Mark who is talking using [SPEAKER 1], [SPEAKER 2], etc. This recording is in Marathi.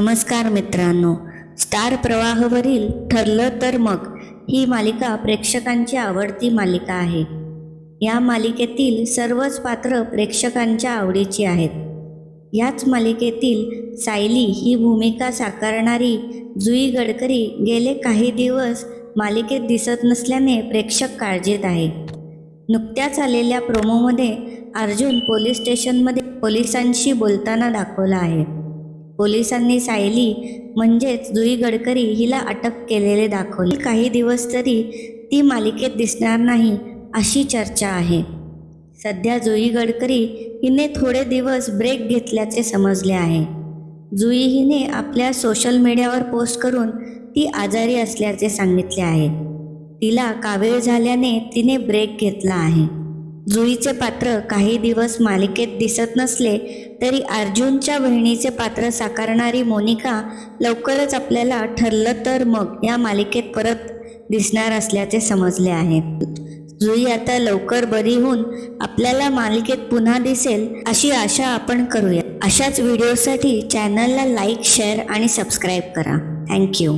[SPEAKER 1] नमस्कार मित्रांनो. स्टार प्रवाहवरील ठरलं तर मग ही मालिका प्रेक्षकांची आवडती मालिका आहे. या मालिकेतील सर्वच पात्र प्रेक्षकांच्या आवडीची आहेत. याच मालिकेतील सायली ही भूमिका साकारणारी जुई गडकरी गेले काही दिवस मालिकेत दिसत नसल्याने प्रेक्षक काळजीत आहे. नुकत्याच आलेल्या प्रोमोमध्ये अर्जुन पोलीस स्टेशनमध्ये पोलिसांशी बोलताना दाखवला आहे. पोलिसांनी सायली म्हणजेच जुई गडकरी हिला अटक केलेले दाखवले. काही दिवस तरी ती मालिकेत दिसणार नाही अशी चर्चा आहे. सध्या जुई गडकरी हिने थोडे दिवस ब्रेक घेतल्याचे समजले आहे. जुई हिने आपल्या सोशल मीडियावर पोस्ट करून ती आजारी असल्याचे सांगितले आहे. तिला कावीळ झाल्याने तिने ब्रेक घेतला आहे. जुईचे पात्र काही दिवस मालिकेत दिसत नसले तरी अर्जुनच्या बहिणीचे पात्र साकारणारी मोनिका लवकरच आपल्याला ठरलं तर मग या मालिकेत परत दिसणार असल्याचे समजले आहे जुई आता लवकर बरी होऊन आपल्याला मालिकेत पुन्हा दिसेल अशी आशा आपण करूया. अशाच व्हिडिओसाठी चॅनलला लाईक शेअर आणि सबस्क्राईब करा. Thank you